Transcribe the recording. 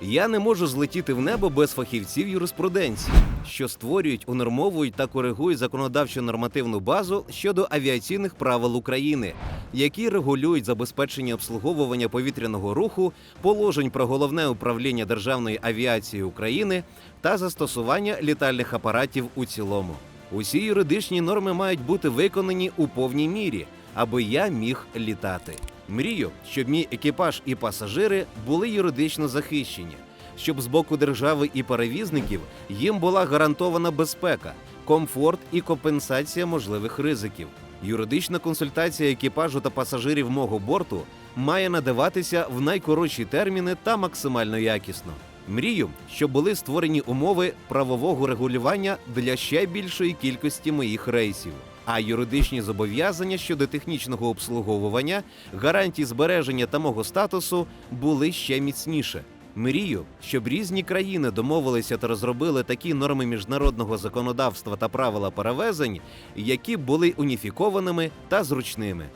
Я не можу злетіти в небо без фахівців юриспруденції, що створюють, унормовують та коригують законодавчу нормативну базу щодо авіаційних правил України, які регулюють забезпечення обслуговування повітряного руху, положень про головне управління державної авіації України та застосування літальних апаратів у цілому. Усі юридичні норми мають бути виконані у повній мірі, аби я міг літати. Мрію, щоб мій екіпаж і пасажири були юридично захищені, щоб з боку держави і перевізників їм була гарантована безпека, комфорт і компенсація можливих ризиків. Юридична консультація екіпажу та пасажирів мого борту має надаватися в найкоротші терміни та максимально якісно. Мрію, щоб були створені умови правового регулювання для ще більшої кількості моїх рейсів. А юридичні зобов'язання щодо технічного обслуговування, гарантій збереження та мого статусу були ще міцніше. Мрію, щоб різні країни домовилися та розробили такі норми міжнародного законодавства та правила перевезень, які були уніфікованими та зручними.